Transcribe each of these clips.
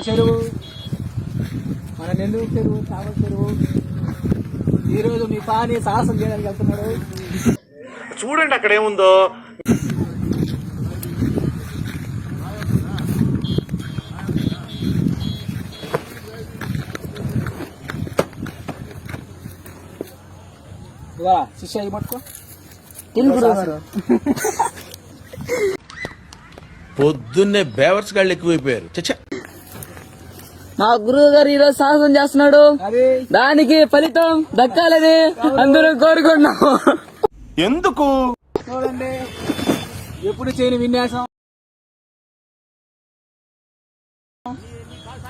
చెరువు మన నెల్లూరు చెరువు చావల చెరువు. ఈరోజు మీ పాని సాహసం చేయడానికి వెళ్తున్నాడు. చూడండి అక్కడ ఏముందో. శిష్య పట్టుకో. పొద్దున్నే బేవర్స్ గాళ్ళు ఎక్కువైపోయారు. చచ్చా మా గురువు గారు ఈ రోజు సాహసం చేస్తున్నాడు. అది దానికి ఫలితం దక్కాలని అందరూ కోరుకున్నాము ఎందుకు? చూడండి. ఎప్పుడు చేయని విన్యాసం.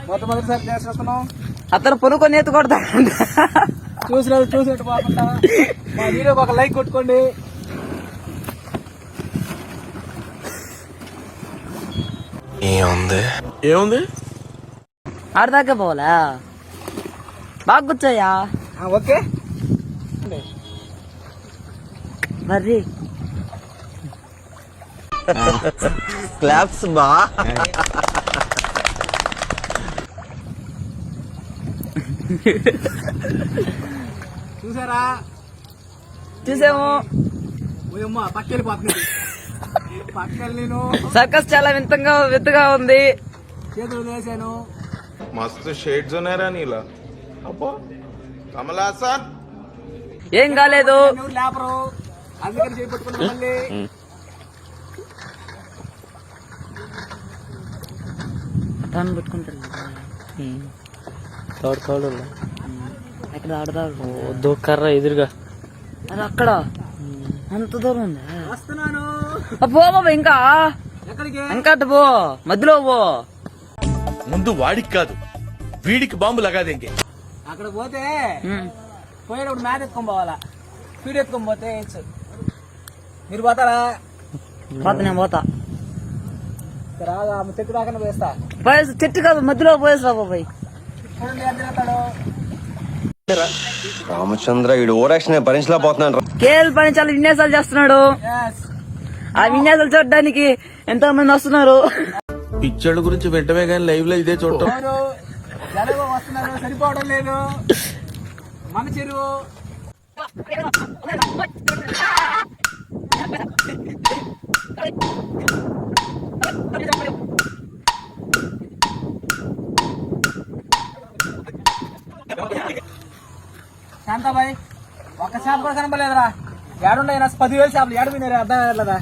మొట్టమొదటిసారి అతను పొనుకొని ఎత్తు కొడతాడంట చూసినట్టు చూసినట్టు పోకుండా మా వీడియోకి ఒక లైక్ కొట్టుకోండి. ఏముంది? ఆడదాకా పోవాలా? బాగా కూర్చోయా? ఆ, ఓకే. మరి క్లాప్స్ బా. చూసారా? చూసాము. ఓయమ్మ పక్కెళ్ళిపోతుంది పక్కెళ్ళి నేను. సర్కస్ చాలా వింతగా వింతగా ఉంది. చేతులు వేసాను. మస్తు షేడ్స్ ఉన్నారా నీలా. అబ్బో. కమలాసన్ ఏం కాలేదు. లేపరు అందుకని చేపట్టుకున్నా మళ్ళీ అతను పెట్టుకుంటాడు తోడు తోడు ఎక్కడ ఆడదాడు దూకర్ర ఎదురుగా. అది అక్కడ? అంత దూరం ఉందా? వస్తున్నాను. పో బాబా ఇంకా? ఎక్కడికి? ఇంకా అటు పో. మధ్యలో పో. ముందు వాడికి కాదు వీడికి బాంబు లగాదేంగే అక్కడ పోతే. పోయేటప్పుడు మ్యాథ్ ఎత్తుకొని పోవాలా? స్పీడ్ ఎత్తుకొని పోతే మీరు పోతారా? పోతా నేను పోతా. రాగా ఆమె చెట్టు దాకా వేస్తా పోయేసి చెట్టు కాదు మధ్యలో పోయేసి బాబాయ్. తిరుగుతాడు రామచంద్ర వీడు ఓరాక్షన్ భరించలేకపోతున్నాడు రా. కేఎల్ పని చాలా విన్యాసాలు చేస్తున్నాడు. ఆ విన్యాసాలు చూడడానికి ఎంతో మంది వస్తున్నారు. పిచ్చోళ్ళ గురించి వింటమే కానీ లైవ్లో ఇదే చూడటం. అవును వస్తున్నారు సరిపోవడం లేదు. మన చెరువు. శాంతాబాయ్ ఒక్క షాప్ కూడా కనపడలేదురా. ఏడున్నాయి పదివేలు చేపలు ఏడు పోయినారు అర్థం కావట్లేదా?